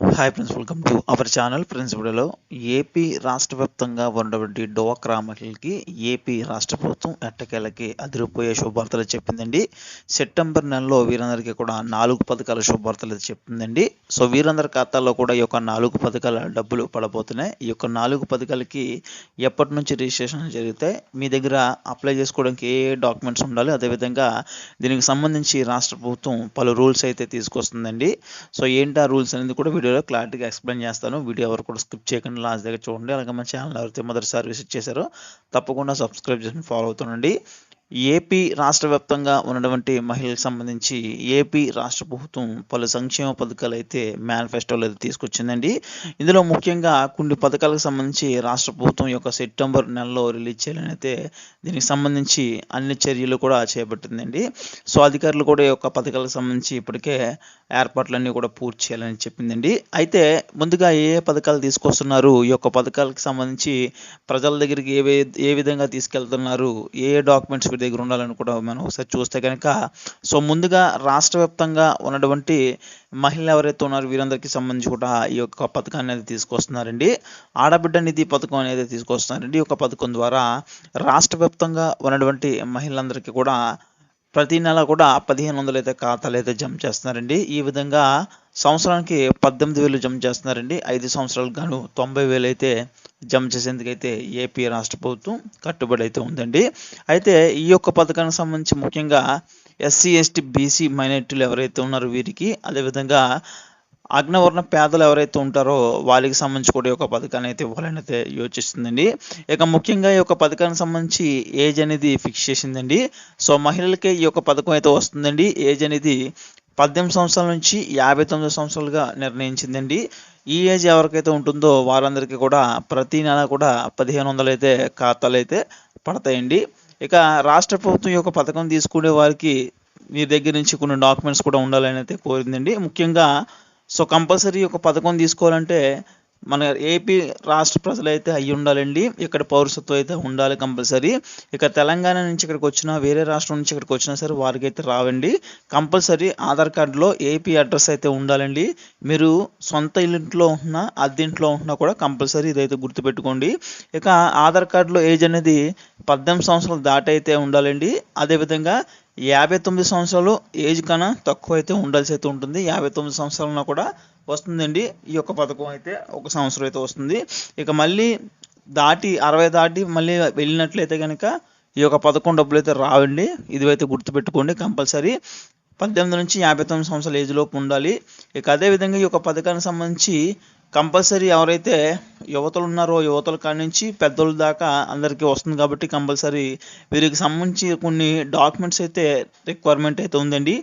Hi friends welcome to our channel ప్రిన్సిపల్లో AP రాష్ట్ర వ్యాప్తంగా ఉన్నటువంటి డోక్రా మహిళలకి ఏపీ రాష్ట్ర ప్రభుత్వం ఎట్టకేలకి అదిరిపోయే శుభవార్తలు చెప్పిందండి. సెప్టెంబర్ నెలలో వీరందరికీ కూడా నాలుగు పథకాల శుభవార్తలు చెప్పిందండి. సో వీరందరి ఖాతాల్లో కూడా ఈ యొక్క నాలుగు పథకాల డబ్బులు పడబోతున్నాయి. ఈ యొక్క నాలుగు పథకాలకి ఎప్పటి నుంచి రిజిస్ట్రేషన్ జరిగితే మీ దగ్గర అప్లై చేసుకోవడానికి ఏ డాక్యుమెంట్స్ ఉండాలి అదేవిధంగా దీనికి సంబంధించి రాష్ట్ర ప్రభుత్వం పలు రూల్స్ అయితే తీసుకొస్తుందండి. సో ఏంటి ఆ రూల్స్ అనేది కూడా వీడియోలో క్లారిటీగా ఎక్స్ప్లెయిన్ చేస్తాను. వీడియో ఎవరు కూడా స్కిప్ చేయకుండా లాస్ట్ దగ్గర చూడండి. అలాగే మన ఛానల్ ఎవరైతే మొదటిసారి విజిట్ చేశారో తప్పకుండా సబ్స్క్రైబ్ చేసి ఫాలో అవుతుండండి. ఏపీ రాష్ట్ర వ్యాప్తంగా ఉన్నటువంటి మహిళలకు సంబంధించి ఏపీ రాష్ట్ర ప్రభుత్వం పలు సంక్షేమ పథకాలు అయితే మేనిఫెస్టోలో అయితే తీసుకొచ్చిందండి. ఇందులో ముఖ్యంగా కొన్ని పథకాలకు సంబంధించి రాష్ట్ర ప్రభుత్వం యొక్క సెప్టెంబర్ నెలలో రిలీజ్ చేయాలని అయితే దీనికి సంబంధించి అన్ని చర్యలు కూడా చేపట్టిందండి. సో అధికారులు కూడా ఈ యొక్క పథకాలకు సంబంధించి ఇప్పటికే ఏర్పాట్లన్నీ కూడా పూర్తి చేయాలని చెప్పిందండి. అయితే ముందుగా ఏ ఏ పథకాలు తీసుకొస్తున్నారు ఈ యొక్క పథకాలకు సంబంధించి ప్రజల దగ్గరికి ఏ ఏ విధంగా తీసుకెళ్తున్నారు ఏ ఏ డాక్యుమెంట్స్ వీరి దగ్గర ఉండాలని కూడా మనం ఒకసారి చూస్తే కనుక సో ముందుగా రాష్ట్ర వ్యాప్తంగా ఉన్నటువంటి మహిళలు ఎవరైతే ఉన్నారో వీరందరికీ సంబంధించి కూడా ఈ యొక్క పథకాన్ని అనేది తీసుకొస్తున్నారండి. ఆడబిడ్డ నిధి పథకం అనేది తీసుకొస్తున్నారండి. ఈ యొక్క పథకం ద్వారా రాష్ట్ర వ్యాప్తంగా ఉన్నటువంటి మహిళలందరికీ కూడా ప్రతి నెల కూడా పదిహేను వందలు అయితే ఖాతాలు అయితే జమ చేస్తున్నారండి. ఈ విధంగా సంవత్సరానికి పద్దెనిమిది వేలు జమ చేస్తున్నారండి. ఐదు సంవత్సరాలకు గాను తొంభై వేలు అయితే జమ చేసేందుకైతే ఏపీ రాష్ట్ర ప్రభుత్వం కట్టుబడి అయితే ఉందండి. అయితే ఈ యొక్క పథకానికి సంబంధించి ముఖ్యంగా ఎస్సీ ఎస్టీ బీసీ మైనారిటీలు ఎవరైతే ఉన్నారో వీరికి అదేవిధంగా అగ్నవర్ణ పేదలు ఎవరైతే ఉంటారో వాళ్ళకి సంబంధించి కూడా ఈ యొక్క పథకాన్ని అయితే ఇవ్వాలని అయితే యోచిస్తుందండి. ఇక ముఖ్యంగా ఈ యొక్క పథకానికి సంబంధించి ఏజ్ అనేది ఫిక్స్ చేసిందండి. సో మహిళలకే ఈ యొక్క పథకం అయితే వస్తుందండి. ఏజ్ అనేది పద్దెనిమిది సంవత్సరాల నుంచి యాభై తొమ్మిది సంవత్సరాలుగా నిర్ణయించిందండి. ఈ ఏజ్ ఎవరికైతే ఉంటుందో వారందరికీ కూడా ప్రతి నెల కూడా పదిహేను వందలు అయితే ఖాతాలు అయితే పడతాయండి. ఇక రాష్ట్ర ప్రభుత్వం యొక్క పథకం తీసుకునే వారికి మీ దగ్గర నుంచి కొన్ని డాక్యుమెంట్స్ కూడా ఉండాలని అయితే కోరిందండి. ముఖ్యంగా సో కంపల్సరీ ఒక పథకం తీసుకోవాలంటే మన ఏపీ రాష్ట్ర ప్రజలైతే అయ్యి ఉండాలండి. ఇక్కడ పౌరసత్వం అయితే ఉండాలి కంపల్సరీ. ఇక తెలంగాణ నుంచి ఇక్కడికి వచ్చినా వేరే రాష్ట్రం నుంచి ఇక్కడికి వచ్చినా సరే వారికి అయితే రావండి. కంపల్సరీ ఆధార్ కార్డులో ఏపీ అడ్రస్ అయితే ఉండాలండి. మీరు సొంత ఇంట్లో ఉంటున్నా అద్దెంట్లో ఉంటున్నా కూడా కంపల్సరీ ఇదైతే గుర్తుపెట్టుకోండి. ఇక ఆధార్ కార్డులో ఏజ్ అనేది పద్దెనిమిది సంవత్సరాలు దాటైతే ఉండాలండి. అదేవిధంగా యాభై తొమ్మిది సంవత్సరాలు ఏజ్ కన్నా తక్కువ అయితే ఉండాల్సి అయితే ఉంటుంది. యాభై తొమ్మిది సంవత్సరాలన కూడా వస్తుందండి. ఈ యొక్క పథకం అయితే ఒక సంవత్సరం అయితే వస్తుంది. ఇక మళ్ళీ దాటి అరవై దాటి మళ్ళీ వెళ్ళినట్లయితే కనుక ఈ యొక్క పథకం డబ్బులు అయితే రావండి. ఇది అయితే గుర్తుపెట్టుకోండి కంపల్సరీ. పద్దెనిమిది నుంచి యాభై తొమ్మిది సంవత్సరాల ఏజ్ లోపు ఉండాలి. ఇక అదేవిధంగా ఈ యొక్క పథకానికి సంబంధించి కంపల్సరీ ఎవరైతే యువతలు ఉన్నారో యువతల కాడి నుంచి పెద్దల దాకా అందరికీ వస్తుంది కాబట్టి కంపల్సరీ వీరికి సంబంధించి కొన్ని డాక్యుమెంట్స్ అయితే రిక్వైర్మెంట్ అయితే ఉందండి.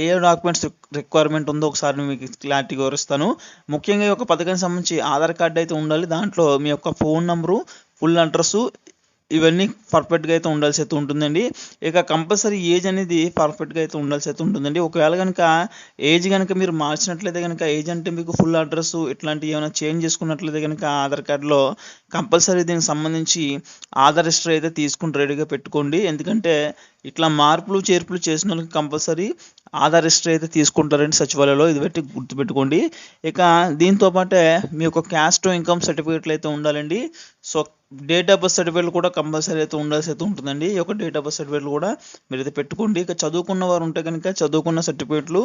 ఏ ఏ డాక్యుమెంట్స్ రిక్వైర్మెంట్ ఉందో ఒకసారి మీకు క్లారిటీగా వివరిస్తాను. ముఖ్యంగా ఈ యొక్క పథకానికి సంబంధించి ఆధార్ కార్డు అయితే ఉండాలి. దాంట్లో మీ యొక్క ఫోన్ నెంబరు ఫుల్ అడ్రస్సు ఇవన్నీ పర్ఫెక్ట్గా అయితే ఉండాల్సి అయితే ఉంటుందండి. ఇక కంపల్సరీ ఏజ్ అనేది పర్ఫెక్ట్గా అయితే ఉండాల్సి అయితే ఉంటుందండి. ఒకవేళ కనుక ఏజ్ కనుక మీరు మార్చినట్లయితే కనుక ఏజ్ అంటే మీకు ఫుల్ అడ్రస్ ఇట్లాంటివి ఏమైనా చేంజ్ చేసుకున్నట్లయితే కనుక ఆధార్ కార్డులో కంపల్సరీ దీనికి సంబంధించి ఆధార్ హిస్టరీ అయితే తీసుకుని రెడీగా పెట్టుకోండి. ఎందుకంటే ఇట్లా మార్పులు చేర్పులు చేసిన వాళ్ళకి కంపల్సరీ ఆధార్ హిస్టరీ అయితే తీసుకుంటారండి సచివాలయంలో ఇది పెట్టి గుర్తుపెట్టుకోండి. ఇక దీంతో పాటే మీ యొక్క క్యాస్ట్ ఇన్కమ్ సర్టిఫికేట్లు అయితే ఉండాలండి. సో డేట్ ఆఫ్ బర్త్ సర్టిఫికేట్లు కూడా కంపల్సరీ అయితే ఉండాల్సి అయితే ఉంటుందండి. ఈ యొక్క డేట్ ఆఫ్ బర్త్ సర్టిఫికేట్లు కూడా మీరు అయితే పెట్టుకోండి. ఇక చదువుకున్న వారు ఉంటే కనుక చదువుకున్న సర్టిఫికేట్లు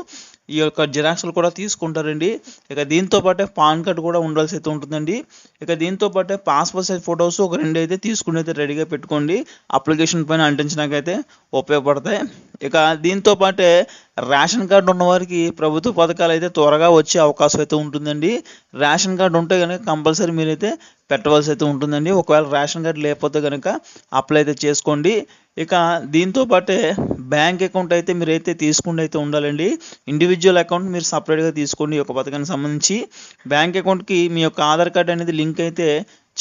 ఈ యొక్క జిరాక్స్లు కూడా తీసుకుంటారండి. ఇక దీంతో పాటే పాన్ కార్డ్ కూడా ఉండాల్సి అయితే ఉంటుందండి. ఇక దీంతో పాటే పాస్పోర్ట్ సైజ్ ఫొటోస్ ఒక రెండు అయితే తీసుకుని అయితే రెడీగా పెట్టుకోండి. అప్లికేషన్ పైన అంటించడానికైతే ఉపయోగపడతాయి. ఇక దీంతో పాటే రేషన్ కార్డు ఉన్నవారికి ప్రభుత్వ పథకాలు అయితే త్వరగా వచ్చే అవకాశం అయితే ఉంటుందండి. రేషన్ కార్డు ఉంటే కనుక కంపల్సరీ మీరైతే పెట్టవలసి అయితే ఉంటుందండి. ఒకవేళ రేషన్ కార్డు లేకపోతే కనుక అప్లై అయితే చేసుకోండి. ఇక దీంతో పాటే బ్యాంక్ అకౌంట్ అయితే మీరు అయితే తీసుకుండా అయితే ఉండాలండి. ఇండివిజువల్ అకౌంట్ మీరు సపరేట్గా తీసుకోండి. ఈ యొక్క పథకానికి సంబంధించి బ్యాంక్ అకౌంట్కి మీ యొక్క ఆధార్ కార్డు అనేది లింక్ అయితే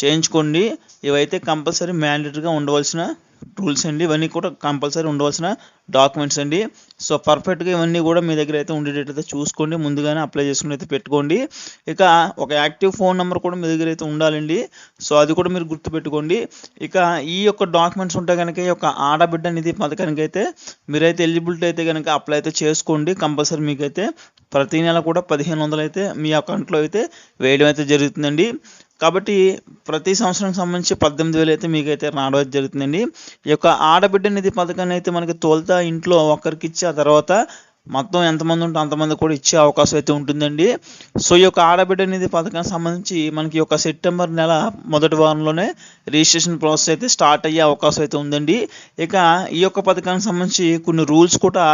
చేయించుకోండి. ఇవైతే కంపల్సరీ మ్యాండేటరీగా ఉండవలసిన రూల్స్ అండి. ఇవన్నీ కూడా కంపల్సరీ ఉండవలసిన డాక్యుమెంట్స్ అండి. సో పర్ఫెక్ట్గా ఇవన్నీ కూడా మీ దగ్గర అయితే ఉండేటట్లయితే చూసుకోండి. ముందుగానే అప్లై చేసుకుని అయితే పెట్టుకోండి. ఇక ఒక యాక్టివ్ ఫోన్ నెంబర్ కూడా మీ దగ్గర అయితే ఉండాలండి. సో అది కూడా మీరు గుర్తుపెట్టుకోండి. ఇక ఈ యొక్క డాక్యుమెంట్స్ ఉంటే కనుక ఈ యొక్క ఆడబిడ్డ నిధి పథకానికి అయితే మీరైతే ఎలిజిబిలిటీ అయితే కనుక అప్లై అయితే చేసుకోండి. కంపల్సరీ మీకైతే ప్రతి నెల కూడా పదిహేను వందలు అయితే మీ అకౌంట్లో అయితే వేయడం అయితే జరుగుతుందండి. కాబట్టి ప్రతి సంవత్సరానికి సంబంధించి పద్దెనిమిది వేలు అయితే మీకైతే రావడం జరుగుతుందండి. ఈ యొక్క ఆడబిడ్డ నిధి పథకాన్ని అయితే మనకి తోలుతా ఇంట్లో ఒకరికి ఇచ్చి ఆ తర్వాత మొత్తం ఎంతమంది ఉంటే అంతమంది కూడా ఇచ్చే అవకాశం అయితే ఉంటుందండి. సో ఈ యొక్క ఆడబిడ్డ నిధి పథకానికి సంబంధించి మనకి ఈ యొక్క సెప్టెంబర్ నెల మొదటి వారంలోనే రిజిస్ట్రేషన్ ప్రాసెస్ అయితే స్టార్ట్ అయ్యే అవకాశం అయితే ఉందండి. ఇక ఈ యొక్క పథకానికి సంబంధించి కొన్ని రూల్స్ కూడా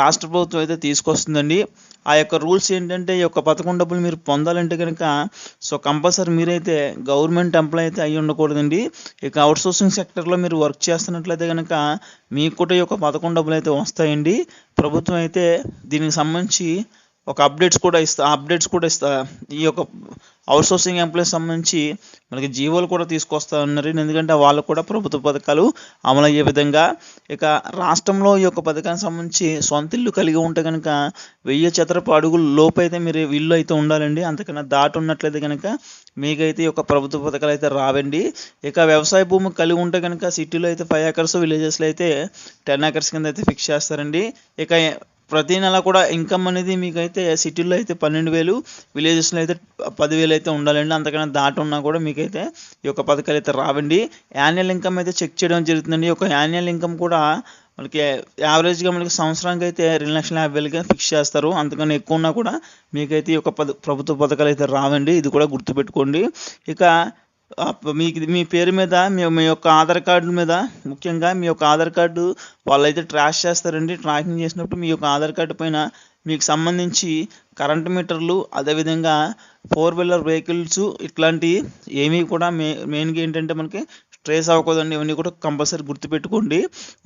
రాష్ట్ర ప్రభుత్వం అయితే తీసుకొస్తుందండి. ఆ యొక్క రూల్స్ ఏంటంటే ఈ యొక్క పథకం డబ్బులు మీరు పొందాలంటే కనుక సో కంపల్సరీ మీరైతే గవర్నమెంట్ ఎంప్లాయ్ అయితే అయ్యి ఉండకూడదండి. ఇక అవుట్సోర్సింగ్ సెక్టర్లో మీరు వర్క్ చేస్తున్నట్లయితే కనుక మీకు కూడా ఈ యొక్క పథకం డబ్బులు అయితే వస్తాయండి. ప్రభుత్వం అయితే దీనికి సంబంధించి ఒక అప్డేట్స్ కూడా ఇస్తా అప్డేట్స్ కూడా ఇస్తా. ఈ యొక్క అవుట్సోర్సింగ్ ఎంప్లాయీస్ సంబంధించి మనకి జీవోలు కూడా తీసుకొస్తా ఉన్నారు. ఎందుకంటే వాళ్ళకు కూడా ప్రభుత్వ పథకాలు అమలు అయ్యే విధంగా ఇక రాష్ట్రంలో ఈ యొక్క పథకానికి సంబంధించి సొంత ఇల్లు కలిగి ఉంటే కనుక వెయ్యి చదరపు అడుగులు లోపు అయితే మీరు ఇల్లు అయితే ఉండాలండి. అంతకన్నా దాటి ఉన్నట్లయితే కనుక మీకైతే ఈ యొక్క ప్రభుత్వ పథకాలు అయితే రావండి. ఇక వ్యవసాయ భూమి కలిగి ఉంటే కనుక సిటీలో అయితే ఫైవ్ ఏకర్స్ విలేజెస్లో అయితే టెన్ ఏకర్స్ కింద అయితే ఫిక్స్ చేస్తారండి. ఇక ప్రతి నెల కూడా ఇన్కమ్ అనేది మీకైతే సిటీలో అయితే పన్నెండు వేలు విలేజెస్లో అయితే పదివేలు అయితే ఉండాలండి. అంతకన్నా దాటి ఉన్నా కూడా మీకైతే ఈ యొక్క పథకాలు అయితే రావండి. యాన్యువల్ ఇన్కమ్ అయితే చెక్ చేయడం జరుగుతుందండి. ఈ యొక్క యాన్యువల్ ఇన్కమ్ కూడా మనకి యావరేజ్గా మనకి సంవత్సరానికి అయితే రెండు లక్షల యాభై వేలుగా ఫిక్స్ చేస్తారు. అంతకన్నా ఎక్కువ ఉన్నా కూడా మీకైతే ఈ యొక్క ప్రభుత్వ పథకాలు అయితే రావండి. ఇది కూడా గుర్తుపెట్టుకోండి. ఇక మీకు మీ పేరు మీద మీ మీ యొక్క ఆధార్ కార్డు మీద ముఖ్యంగా మీ యొక్క ఆధార్ కార్డు వాళ్ళైతే ట్రాష్ చేస్తారండి. ట్రాకింగ్ చేసినప్పుడు మీ యొక్క ఆధార్ కార్డు పైన మీకు సంబంధించి కరెంట్ మీటర్లు అదేవిధంగా ఫోర్ వీలర్ వెహికల్స్ ఇట్లాంటివి ఏమీ కూడా మే మెయిన్గా ఏంటంటే మనకి ట్రేస్ అవ్వకూడదండి. ఇవన్నీ కూడా కంపల్సరీ గుర్తుపెట్టుకోండి.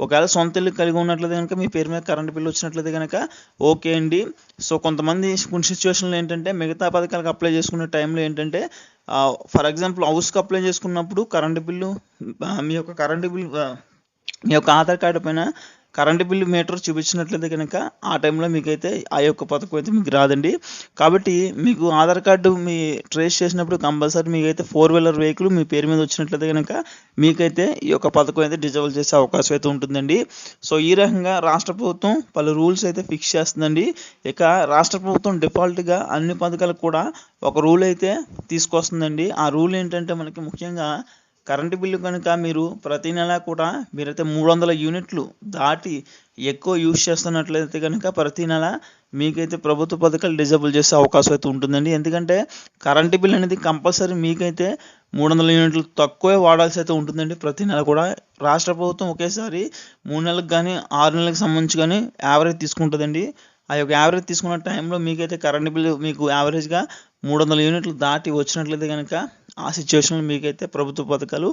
ఒకవేళ సొంత ఇల్లు కలిగి ఉన్నట్లయితే కనుక మీ పేరు మీద కరెంట్ బిల్ వచ్చినట్లయితే కనుక ఓకే అండి. సో కొంతమంది కొన్ని సిచ్యువేషన్లో ఏంటంటే మిగతా పథకాలకు అప్లై చేసుకునే టైంలో ఏంటంటే ఫర్ ఎగ్జాంపుల్ హౌస్కి అప్లై చేసుకున్నప్పుడు కరెంటు బిల్లు మీ యొక్క కరెంటు బిల్ మీ యొక్క ఆధార్ కార్డు పైన కరెంటు బిల్లు మీటర్ చూపించినట్లయితే కనుక ఆ టైంలో మీకైతే ఆ యొక్క పథకం అయితే మీకు రాదండి. కాబట్టి మీకు ఆధార్ కార్డు మీ ట్రేస్ చేసినప్పుడు కంపల్సరీ మీకైతే ఫోర్ వీలర్ వెహికల్ మీ పేరు మీద వచ్చినట్లయితే కనుక మీకైతే ఈ యొక్క పథకం అయితే డిజబుల్ చేసే అవకాశం అయితే ఉంటుందండి. సో ఈ రకంగా రాష్ట్ర ప్రభుత్వం పలు రూల్స్ అయితే ఫిక్స్ చేస్తుందండి. ఇక రాష్ట్ర ప్రభుత్వం డిఫాల్ట్గా అన్ని పథకాలకు కూడా ఒక రూల్ అయితే తీసుకొస్తుందండి. ఆ రూల్ ఏంటంటే మనకి ముఖ్యంగా కరెంటు బిల్లు కనుక మీరు ప్రతి నెల కూడా మీరైతే మూడు వందల యూనిట్లు దాటి ఎక్కువ యూజ్ చేస్తున్నట్లయితే కనుక ప్రతి నెల మీకైతే ప్రభుత్వ పథకాలు డిజబుల్ చేసే అవకాశం అయితే ఉంటుందండి. ఎందుకంటే కరెంటు బిల్ అనేది కంపల్సరీ మీకైతే మూడు వందల యూనిట్లు తక్కువే వాడాల్సి అయితే ఉంటుందండి ప్రతి నెల కూడా. రాష్ట్ర ప్రభుత్వం ఒకేసారి మూడు నెలలకు కానీ ఆరు నెలలకు సంబంధించి కానీ యావరేజ్ తీసుకుంటుందండి. ఆ యొక్క యావరేజ్ తీసుకున్న టైంలో మీకైతే కరెంట్ బిల్లు మీకు యావరేజ్గా మూడు వందల యూనిట్లు దాటి వచ్చినట్లయితే కనుక ఆ సిచ్యువేషన్లో మీకైతే ప్రభుత్వ పథకాలు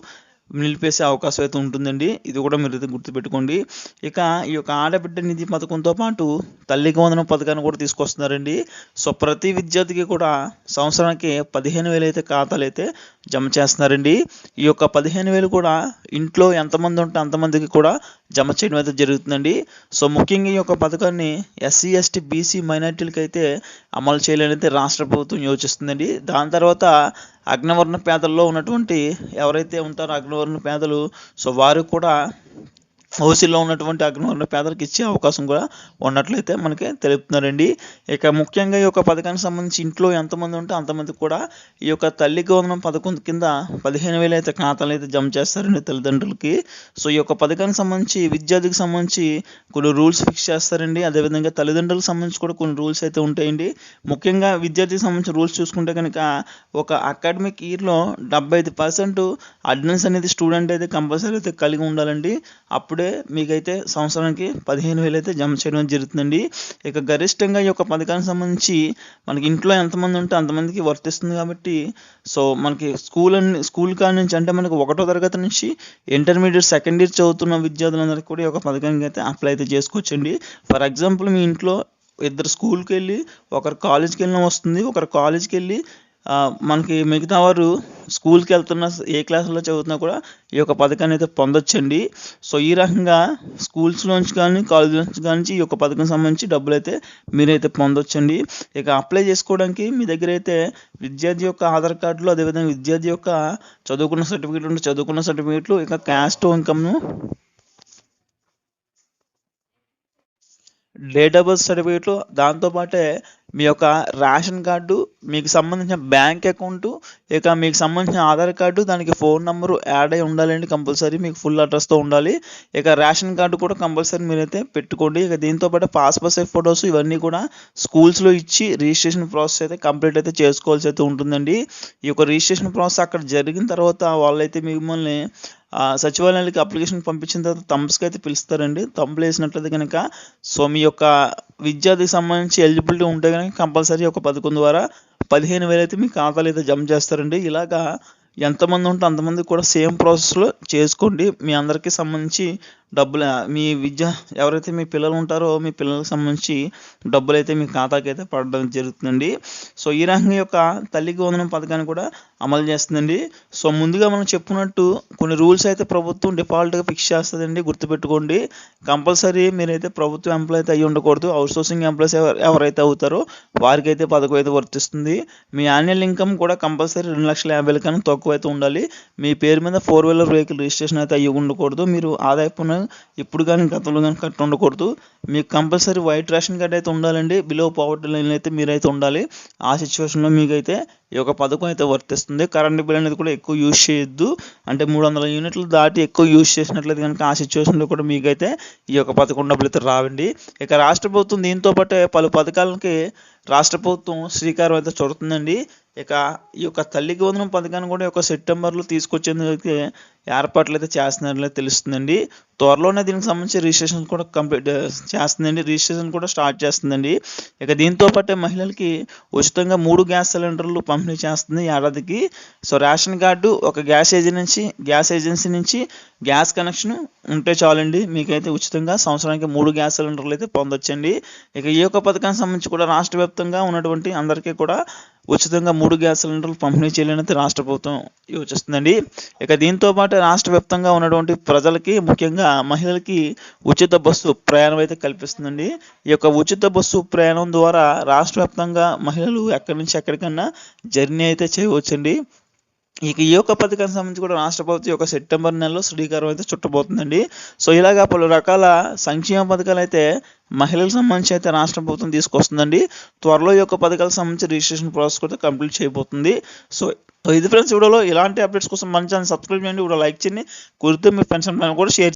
నిలిపేసే అవకాశం అయితే ఉంటుందండి. ఇది కూడా మీరు అయితే గుర్తుపెట్టుకోండి. ఇక ఈ యొక్క ఆడబిడ్డ నిధి పథకంతో పాటు తల్లికి వందనం పథకాన్ని కూడా తీసుకొస్తున్నారండి. సో ప్రతి విద్యార్థికి కూడా సంవత్సరానికి పదిహేను వేలు అయితే ఖాతాలు అయితే జమ చేస్తున్నారండి. ఈ యొక్క పదిహేను వేలు కూడా ఇంట్లో ఎంతమంది ఉంటే అంతమందికి కూడా జమ చేయడం అయితే జరుగుతుందండి. సో ముఖ్యంగా ఈ యొక్క పథకాన్ని ఎస్సీ ఎస్టీ బీసీ మైనార్టీలకు అయితే అమలు చేయాలని అయితే రాష్ట్ర ప్రభుత్వం యోచిస్తుందండి. దాని తర్వాత అగ్నవర్ణ పేదల్లో ఉన్నటువంటి ఎవరైతే ఉంటారో అగ్నవర్ణ పేదలు సో వారు కూడా ఓసీలో ఉన్నటువంటి అగ్నివర్ణ పేదలకు ఇచ్చే అవకాశం కూడా ఉన్నట్లయితే మనకి తెలుపుతున్నారండి. ఇక ముఖ్యంగా ఈ యొక్క పథకానికి సంబంధించి ఇంట్లో ఎంతమంది ఉంటే అంతమంది కూడా ఈ యొక్క తల్లి గౌరవం పథకం కింద పదిహేను వేలు అయితే ఖాతాలు అయితే జమ చేస్తారండి తల్లిదండ్రులకి. సో ఈ యొక్క పథకానికి సంబంధించి విద్యార్థికి సంబంధించి కొన్ని రూల్స్ ఫిక్స్ చేస్తారండి. అదేవిధంగా తల్లిదండ్రులకు సంబంధించి కూడా కొన్ని రూల్స్ అయితే ఉంటాయండి. ముఖ్యంగా విద్యార్థికి సంబంధించిన రూల్స్ చూసుకుంటే కనుక ఒక అకాడమిక్ ఇయర్లో డెబ్బై ఐదు పర్సెంట్ అటెండెన్స్ అనేది స్టూడెంట్ అయితే కంపల్సరీ అయితే కలిగి ఉండాలండి. అప్పుడే మీకైతే సంవత్సరానికి పదిహేను వేలు అయితే జమ చేయడం జరుగుతుందండి. ఇక గరిష్టంగా ఈ యొక్క పథకానికి సంబంధించి మనకి ఇంట్లో ఎంతమంది ఉంటే అంతమందికి వర్తిస్తుంది కాబట్టి సో మనకి స్కూల్ అన్ని స్కూల్ కాడ నుంచి అంటే మనకి ఒకటో తరగతి నుంచి ఇంటర్మీడియట్ సెకండ్ ఇయర్ చదువుతున్న విద్యార్థులందరికీ కూడా ఈ యొక్క పథకానికి అయితే అప్లై అయితే చేసుకోవచ్చండి. ఫర్ ఎగ్జాంపుల్ మీ ఇంట్లో ఇద్దరు స్కూల్కి వెళ్ళి ఒకరు కాలేజ్కి వెళ్ళిన వస్తుంది ఒకరు కాలేజ్కి వెళ్ళి మనకి మిగతా వారు స్కూల్కి వెళ్తున్న ఏ క్లాసులో చదువుతున్నా కూడా ఈ యొక్క పథకాన్ని అయితే పొందొచ్చండి. సో ఈ రకంగా స్కూల్స్లోంచి కానీ కాలేజీ నుంచి కానీ ఈ యొక్క పథకం సంబంధించి డబ్బులు అయితే మీరైతే పొందొచ్చండి. ఇక అప్లై చేసుకోవడానికి మీ దగ్గర అయితే విద్యార్థి యొక్క ఆధార్ కార్డులు అదేవిధంగా విద్యార్థి యొక్క చదువుకున్న సర్టిఫికేట్లు ఉంటే చదువుకున్న సర్టిఫికేట్లు ఇక క్యాస్ట్ ఇన్కమ్ను డేట్ ఆఫ్ బర్త్ సర్టిఫికేట్లు దాంతోపాటే మీ యొక్క రేషన్ కార్డు మీకు సంబంధించిన బ్యాంక్ అకౌంటు ఇక మీకు సంబంధించిన ఆధార్ కార్డు దానికి ఫోన్ నెంబరు యాడ్ అయి ఉండాలండి కంపల్సరీ మీకు ఫుల్ అడ్రస్తో ఉండాలి. ఇక రేషన్ కార్డు కూడా కంపల్సరీ మీరైతే పెట్టుకోండి. ఇక దీంతో పాటు పాస్పోర్ట్ సైజ్ ఫొటోస్ ఇవన్నీ కూడా స్కూల్స్లో ఇచ్చి రిజిస్ట్రేషన్ ప్రాసెస్ అయితే కంప్లీట్ అయితే చేసుకోవాల్సి అయితే ఉంటుందండి. ఈ యొక్క రిజిస్ట్రేషన్ ప్రాసెస్ అక్కడ జరిగిన తర్వాత వాళ్ళైతే మిమ్మల్ని సచివాలయానికి అప్లికేషన్ పంపించిన తర్వాత థంబ్స్కి అయితే పిలుస్తారండి. థంబ్లు వేసినట్లయితే కనుక సో మీ యొక్క విద్యార్థికి సంబంధించి ఎలిజిబిలిటీ ఉంటే కనుక కంపల్సరీ ఒక పథకం ద్వారా పదిహేను వేలు అయితే మీ ఖాతాలో అయితే జమ చేస్తారండి. ఇలాగా ఎంతమంది ఉంటే అంతమంది కూడా సేమ్ ప్రాసెస్లో చేసుకోండి. మీ అందరికీ సంబంధించి డబ్బులు మీ విద్య ఎవరైతే మీ పిల్లలు ఉంటారో మీ పిల్లలకు సంబంధించి డబ్బులు అయితే మీ ఖాతాకి అయితే పడడం జరుగుతుందండి. సో ఈ రకంగా యొక్క తల్లికి వందనం పథకాన్ని కూడా అమలు చేస్తుందండి. సో ముందుగా మనం చెప్పుకున్నట్టు కొన్ని రూల్స్ అయితే ప్రభుత్వం డిఫాల్ట్గా ఫిక్స్ చేస్తుందండి గుర్తుపెట్టుకోండి. కంపల్సరీ మీరైతే ప్రభుత్వ ఎంప్లాయ్ అయితే అయ్యి ఉండకూడదు. అవుట్ సోర్సింగ్ ఎంప్లాయీస్ ఎవరైతే అవుతారో వారికి అయితే పథకం అయితే వర్తిస్తుంది. మీ యాన్యువల్ ఇన్కమ్ కూడా కంపల్సరీ రెండు లక్షల యాభై వేల కన్నా తక్కువ అయితే ఉండాలి. మీ పేరు మీద ఫోర్ వీలర్ వెహికల్ రిజిస్ట్రేషన్ అయితే అయ్యి ఉండకూడదు. మీరు ఆదాయ పన్ను ఇప్పుడు కానీ గతంలో కానీ కట్టి ఉండకూడదు. మీకు కంపల్సరీ వైట్ రేషన్ కార్డ్ అయితే ఉండాలండి. బిలో పావర్టీ లైన్ అయితే మీరైతే ఉండాలి. ఆ సిచ్యువేషన్లో మీకైతే ఈ యొక్క పథకం అయితే వర్తిస్తుంది. కరెంట్ బిల్ అనేది కూడా ఎక్కువ యూజ్ చేయొద్దు. అంటే మూడు వందల యూనిట్లు దాటి ఎక్కువ యూజ్ చేసినట్లయితే కనుక ఆ సిచ్యువేషన్లో కూడా మీకైతే ఈ యొక్క పథకం డబ్బులు అయితే రావండి. ఇక రాష్ట్ర ప్రభుత్వం దీంతో పాటే పలు పథకాలకి రాష్ట్ర ప్రభుత్వం శ్రీకారం అయితే చుడుతుందండి. ఇక ఈ యొక్క తల్లికి వందనం పథకాన్ని కూడా ఈ యొక్క సెప్టెంబర్లో తీసుకొచ్చేందుకు ఏర్పాట్లు అయితే చేస్తున్నారని తెలుస్తుందండి. త్వరలోనే దీనికి సంబంధించి రిజిస్ట్రేషన్ కూడా కంప్లీట్ చేస్తుందండి. రిజిస్ట్రేషన్ కూడా స్టార్ట్ చేస్తుందండి. ఇక దీంతో పాటే మహిళలకి ఉచితంగా మూడు గ్యాస్ సిలిండర్లు పంపిణీ చేస్తుంది ఏడాదికి. సో రేషన్ కార్డు ఒక గ్యాస్ ఏజెన్సీ నుంచి గ్యాస్ ఏజెన్సీ నుంచి గ్యాస్ కనెక్షన్ ఉంటే చాలండి. మీకైతే ఉచితంగా సంవత్సరానికి మూడు గ్యాస్ సిలిండర్లు అయితే పొందొచ్చండి. ఇక ఈ యొక్క పథకానికి సంబంధించి కూడా రాష్ట్ర వ్యాప్తంగా ఉన్నటువంటి అందరికీ కూడా ఉచితంగా మూడు గ్యాస్ సిలిండర్లు పంపిణీ చేయాలని రాష్ట్ర ప్రభుత్వం యోచిస్తుందండి. ఇక దీంతో పాటు రాష్ట్ర వ్యాప్తంగా ఉన్నటువంటి ప్రజలకి ముఖ్యంగా మహిళలకి ఉచిత బస్సు ప్రయాణం అయితే కల్పిస్తుందండి. ఈ యొక్క ఉచిత బస్సు ప్రయాణం ద్వారా రాష్ట్ర వ్యాప్తంగా మహిళలు ఎక్కడి నుంచి ఎక్కడికన్నా జర్నీ అయితే చేయవచ్చండి. ఇక ఈ యొక్క పథకానికి సంబంధించి కూడా రాష్ట్ర ప్రభుత్వం యొక్క సెప్టెంబర్ నెలలో శ్రీకారం అయితే చుట్టబోతుందండి. సో ఇలాగా పలు రకాల సంక్షేమ పథకాలు అయితే మహిళలకు సంబంధించి అయితే రాష్ట్ర ప్రభుత్వం తీసుకొస్తుందండి. త్వరలో ఈ యొక్క పథకాలకు సంబంధించి రిజిస్ట్రేషన్ ప్రాసెస్ కూడా కంప్లీట్ చేయబోతుంది. సో ఇది ఫ్రెండ్స్ వీడియోలో ఇలాంటి అప్డేట్స్ కోసం మంచి ఛానల్ సబ్స్క్రైబ్ చేయండి. వీడియో లైక్ చేయండి. కుదిరితే మీ ఫ్రెండ్స్ కూడా షేర్